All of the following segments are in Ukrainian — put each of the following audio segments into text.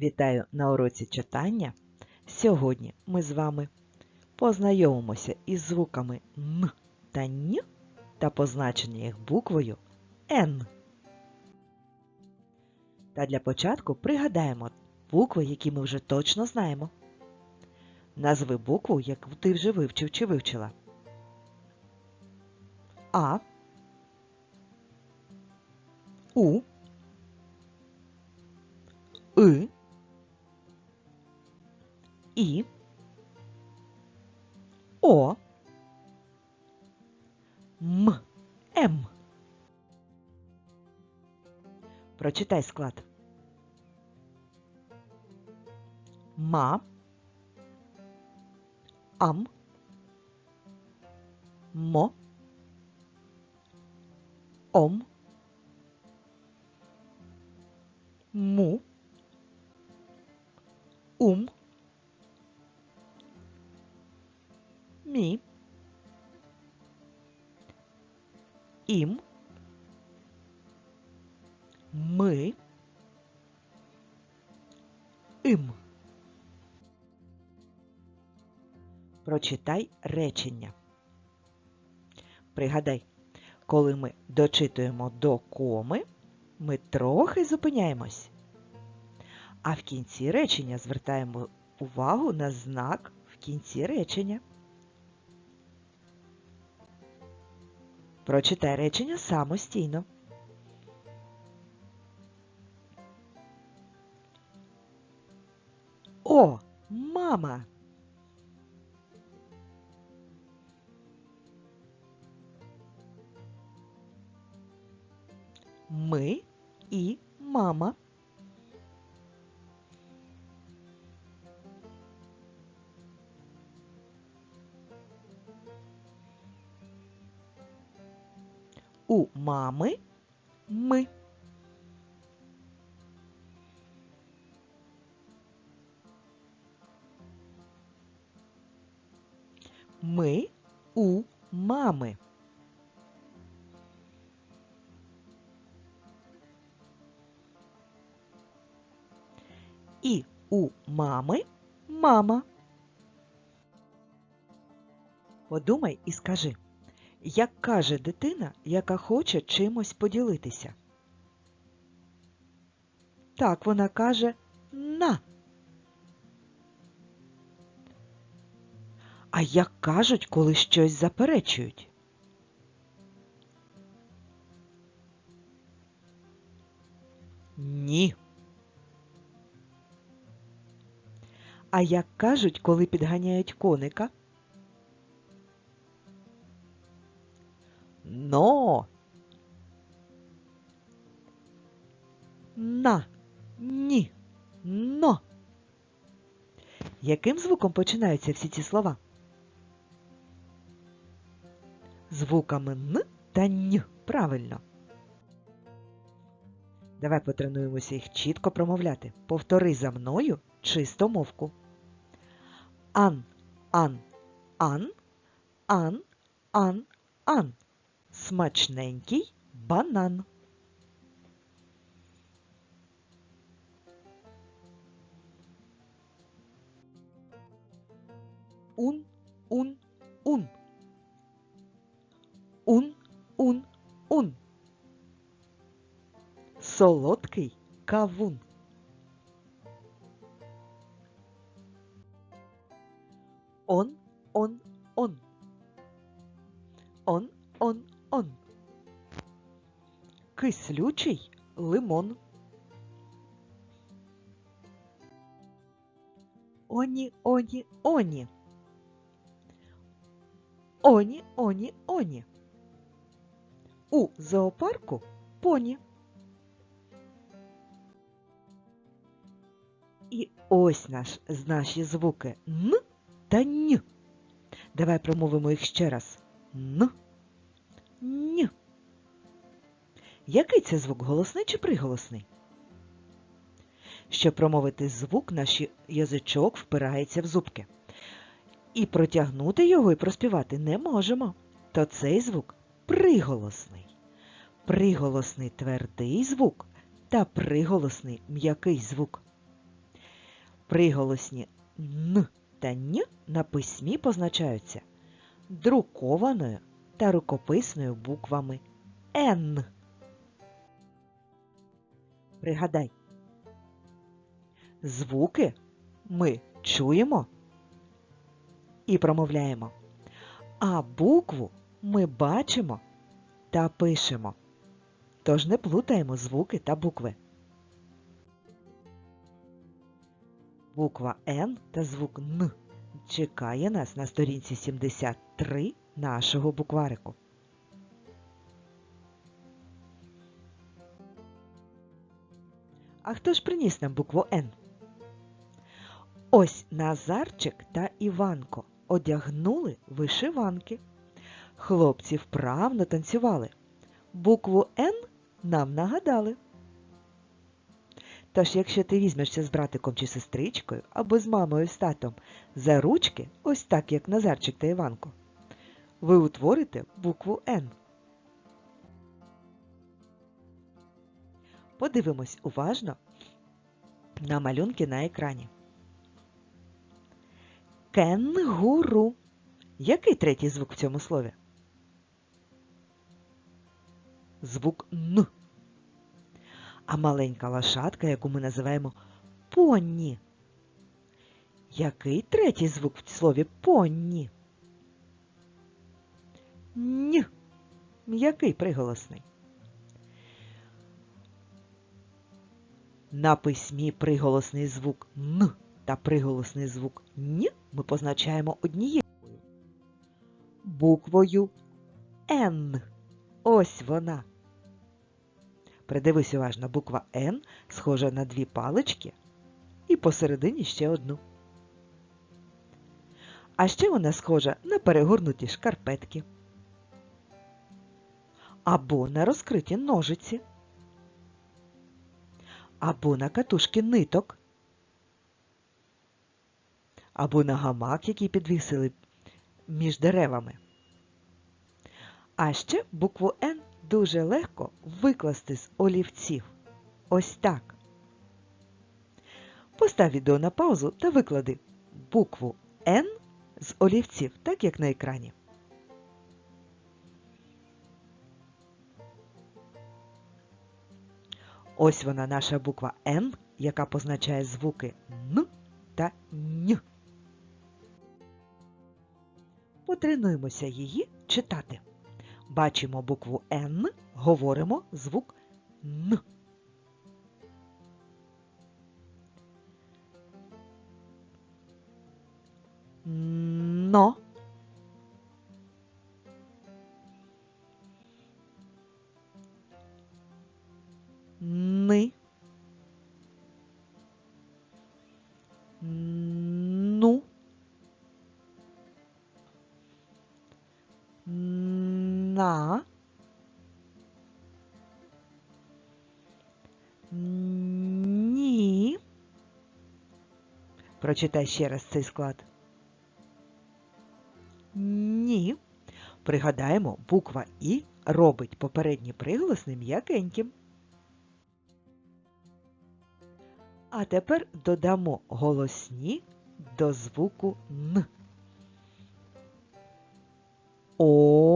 Вітаю на уроці читання. Сьогодні ми з вами познайомимося із звуками Н та Н та позначення їх буквою Н. Та для початку пригадаємо букви, які ми вже точно знаємо. Назви букву, яку ти вже вивчив чи вивчила. А. У. И. І. О. М. М. Прочитай склад. Ма. Ам. Мо. Ом. Му. Ум. Мі. Ім. Ми. Ім. Прочитай речення. Пригадай, коли ми дочитуємо до коми, ми трохи зупиняємось. А в кінці речення звертаємо увагу на знак в кінці речення. Прочитай речення самостійно. О, мама! У мами ми. Ми у мами. І у мами мама. Подумай і скажи. Як каже дитина, яка хоче чимось поділитися? Так, вона каже на. А як кажуть, коли щось заперечують? Ні. А як кажуть, коли підганяють коника? Но. На. Ні. Но. Яким звуком починаються всі ці слова? Звуками Н та Н. Правильно. Давай потренуємося їх чітко промовляти. Повтори за мною чисто мовку. Ан, ан, ан, ан, ан, ан. Смачненький банан. Ун, ун, ун. Ун, ун, ун. Солодкий кавун. Он, Кислючий лимон. Оні, оні, оні. Оні, оні, оні. У зоопарку поні. І ось наш, наші звуки Н та Н. Давай промовимо їх ще раз. Н. Н. Який це звук? Голосний чи приголосний? Щоб промовити звук, наш язичок впирається в зубки. І протягнути його і проспівати не можемо. То цей звук приголосний. Приголосний твердий звук та приголосний м'який звук. Приголосні н та н на письмі позначаються друкованою та рукописною буквами Н. Пригадай, звуки ми чуємо і промовляємо, а букву ми бачимо та пишемо. Тож не плутаємо звуки та букви. Буква Н та звук Н чекає нас на сторінці 73 нашого букварику. А хто ж приніс нам букву Н? Ось Назарчик та Іванко одягнули вишиванки. Хлопці вправно танцювали. Букву Н нам нагадали. Тож, якщо ти візьмешся з братиком чи сестричкою або з мамою з татом за ручки, ось так як Назарчик та Іванко, ви утворите букву Н. Подивимось уважно на малюнки на екрані. Кенгуру. Який третій звук в цьому слові? Звук Н. А маленька лошадка, яку ми називаємо понні. Який третій звук в слові понні? Н. М'який приголосний. На письмі приголосний звук Н та приголосний звук Н ми позначаємо однією буквою Н. Ось вона. Придивись уважно, буква Н схожа на дві палички і посередині ще одну. А ще вона схожа на перегорнуті шкарпетки або на розкриті ножиці, або на катушки ниток, або на гамак, який підвісили між деревами. А ще букву Н дуже легко викласти з олівців. Ось так. Постав відео на паузу та виклади букву Н з олівців, так як на екрані. Ось вона наша буква Н, яка позначає звуки Н та Н. Потренуємося її читати. Бачимо букву Н, говоримо звук Н. Но. Прочитай ще раз цей склад. Ні. Пригадаємо, буква І робить попередній приголосний м'якеньким. А тепер додамо голосні до звуку Н. Он.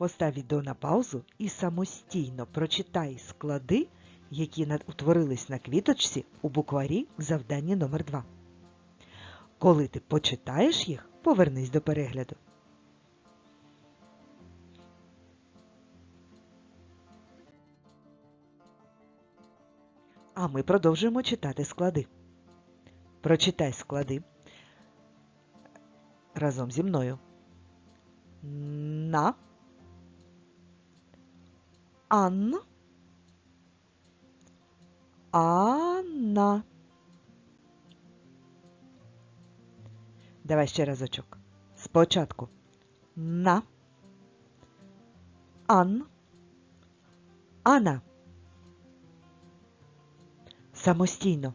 Постав відео на паузу і самостійно прочитай склади, які утворились на квіточці у букварі в завданні номер 2 Коли ти почитаєш їх, повернись до перегляду. А ми продовжуємо читати склади. Прочитай склади разом зі мною. На, Анна. Анна. Давай ще разочок. Спочатку. На. Ан. Ана. Самостійно.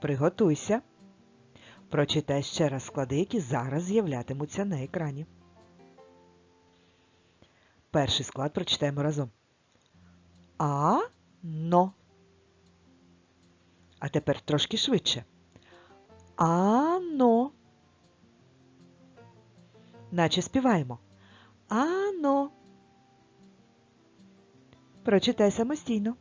Приготуйся. Прочитай ще раз склади, які зараз з'являтимуться на екрані. Перший склад прочитаємо разом. А-но. А тепер трошки швидше. Ано. Наче співаємо. Ано. Прочитай самостійно.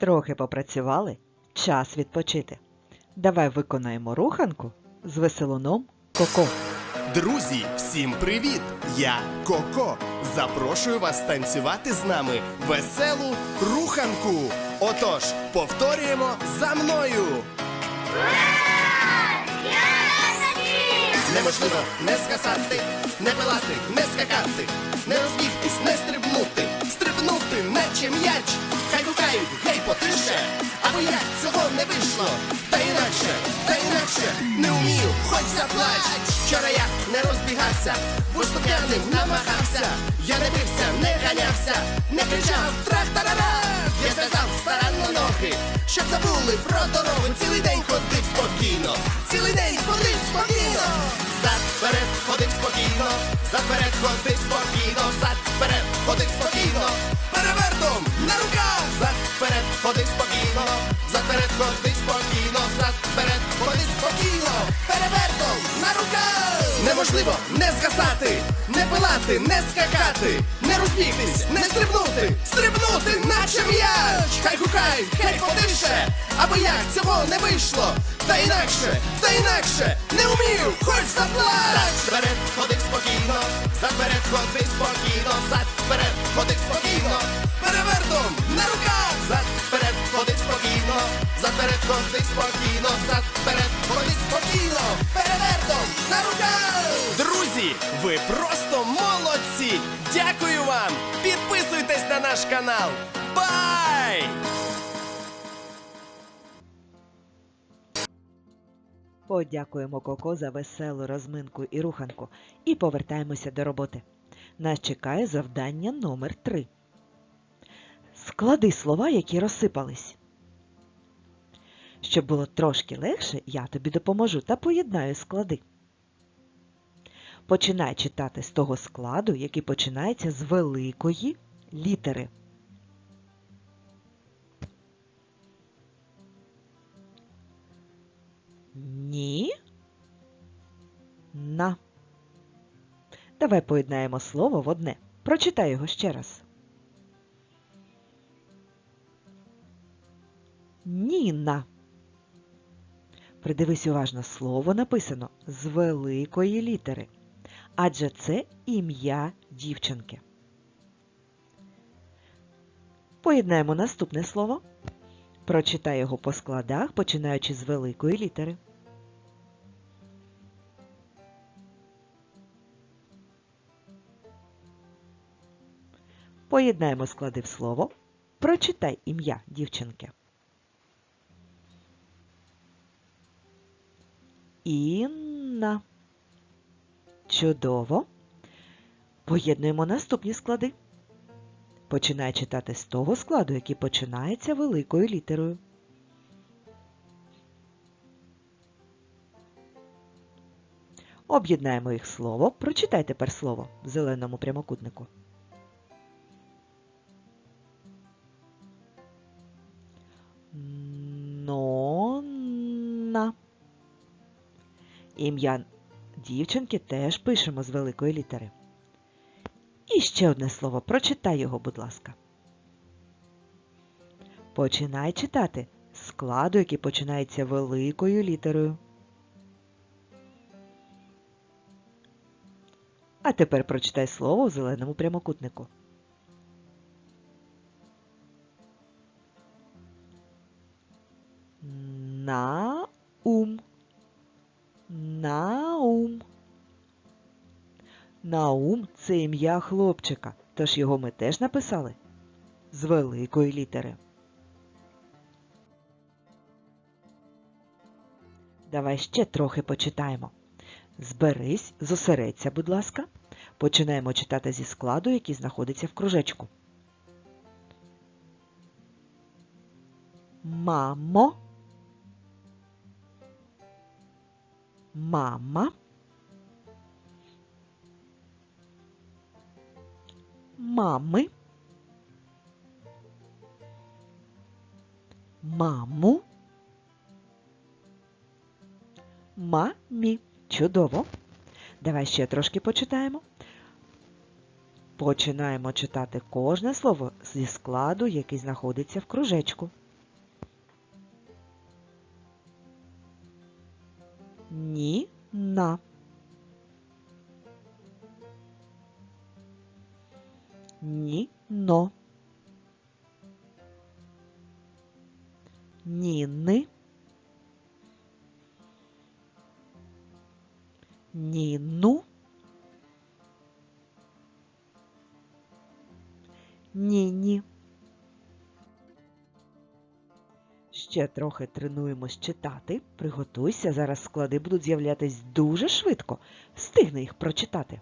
Трохи попрацювали, час відпочити. Давай виконаємо руханку з веселуном Коко. Друзі, всім привіт! Я Коко. Запрошую вас танцювати з нами веселу руханку. Отож, повторюємо за мною. Неможливо не скасати, не пилати, не скакати, не розбігтись, не стрибнути, стрибнути, наче м'яч. Хай гукають, вийшло. Та інакше, та інакше, не вмію, хоч заплач. Вчора я не розбігався, виступ'яним намагався. Я не бився, не ганявся, не кричав трах-тарара. Я зв'язав старанно ноги, щоб забули про дорогу. Цілий день ходив спокійно, цілий день ходив спокійно. Зад вперед ходив спокійно, зад вперед ходив спокійно, зад вперед ходив спокійно, перевертом на руках, зад вперед ходив спокійно, зад вперед ходив спокійно, зад вперед ходив спокійно, перевертом на руках. Неможливо не згасати, не пилати, не скакати, не розбігтись, не стрибнути, стрибнути, наче м'яч. Хай гукай, хай потише, або як цього не вийшло. Та інакше, та інакше, не вмію, хоч заплач. Вперед ходив спокійно, зад вперед ходив спокійно, зад вперед ходив спокійно, перевертом на руках, зад вперед спокійно, зад вперед ходив спокійно, перевертом на руках. Друзі, ви просто молодці! Дякую вам! Підписуйтесь на наш канал! Бай! Подякуємо Коко за веселу розминку і руханку і повертаємося до роботи. Нас чекає завдання номер 3. Склади слова, які розсипались. Щоб було трошки легше, я тобі допоможу та поєднаю склади. Починай читати з того складу, який починається з великої літери. Ні. На. Давай поєднаємо слово в одне. Прочитай його ще раз. Ніна. Придивись уважно, слово написано з великої літери, адже це ім'я дівчинки. Поєднаємо наступне слово. Прочитай його по складах, починаючи з великої літери. Поєднаємо склади в слово. Прочитай ім'я дівчинки. Інна. Чудово. Поєднуємо наступні склади. Починай читати з того складу, який починається великою літерою. Об'єднаємо їх слово. Прочитай тепер слово в зеленому прямокутнику. Ім'я дівчинки теж пишемо з великої літери. І ще одне слово. Прочитай його, будь ласка. Починай читати складу, який починається великою літерою. А тепер прочитай слово у зеленому прямокутнику. Це ім'я хлопчика, тож його ми теж написали з великої літери. Давай ще трохи почитаємо. Зберись, зосередься, будь ласка. Починаємо читати зі складу, який знаходиться в кружечку. Мамо. Мама. Мами. Маму. Мамі. Чудово. Давай ще трошки почитаємо. Починаємо читати кожне слово зі складу, який знаходиться в кружечку. Ніна. Ніно. Ніни. Ніну. Ніні. Ще трохи тренуємось читати. Приготуйся, зараз склади будуть з'являтись дуже швидко. Встигни їх прочитати.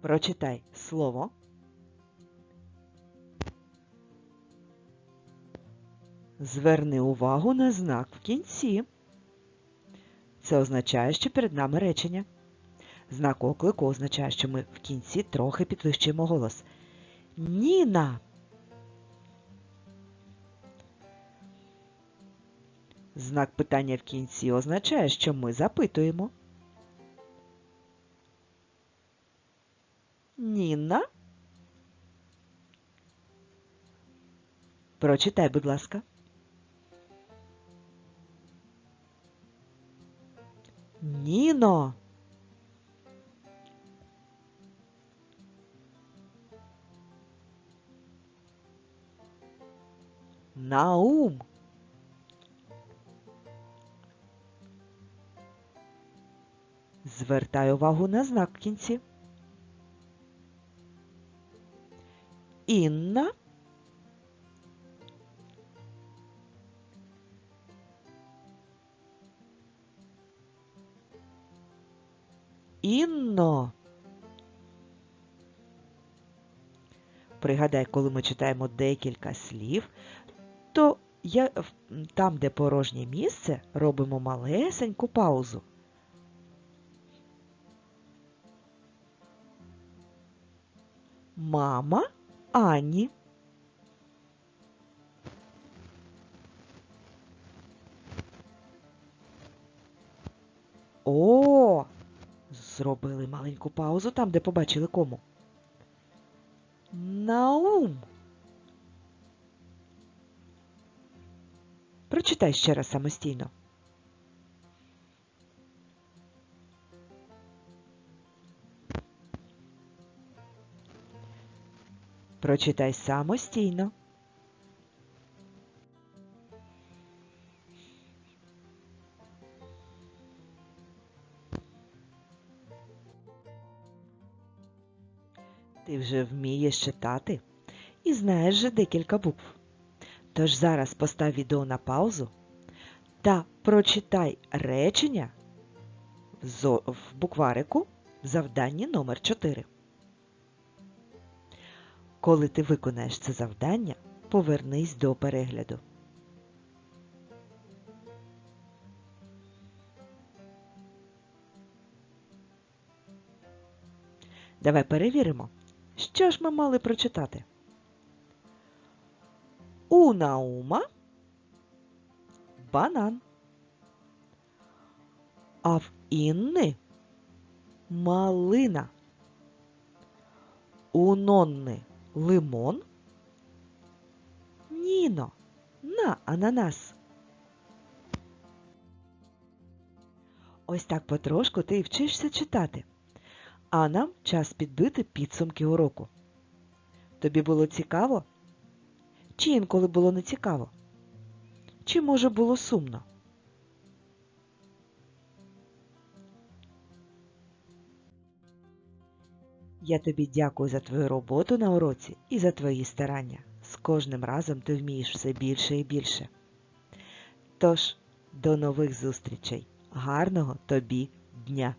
Прочитай слово. Зверни увагу на знак в кінці. Це означає, що перед нами речення. Знак оклику означає, що ми в кінці трохи підвищуємо голос. Ніна. Знак питання в кінці означає, що ми запитуємо. Прочитай, будь ласка. Ніно. Наум. Звертай увагу на знак в кінці. Інна. Інно. Пригадай, коли ми читаємо декілька слів, то я, там, де порожнє місце, робимо малесеньку паузу. Мама Ані. О! Зробили маленьку паузу там, де побачили кому. Наум. Прочитай ще раз самостійно. Прочитай самостійно. Ти вже вмієш читати і знаєш вже декілька букв. Тож зараз постав відео на паузу та прочитай речення в букварику в завданні номер 4. Коли ти виконаєш це завдання, повернись до перегляду. Давай перевіримо, що ж ми мали прочитати. У Наума банан. А в Інни малина. У Нонни лимон. Ніно, на ананас. Ось так потрошку ти вчишся читати. А нам час підбити підсумки уроку. Тобі було цікаво? Чи інколи було не цікаво? Чи може було сумно? Я тобі дякую за твою роботу на уроці і за твої старання. З кожним разом ти вмієш все більше і більше. Тож, до нових зустрічей. Гарного тобі дня!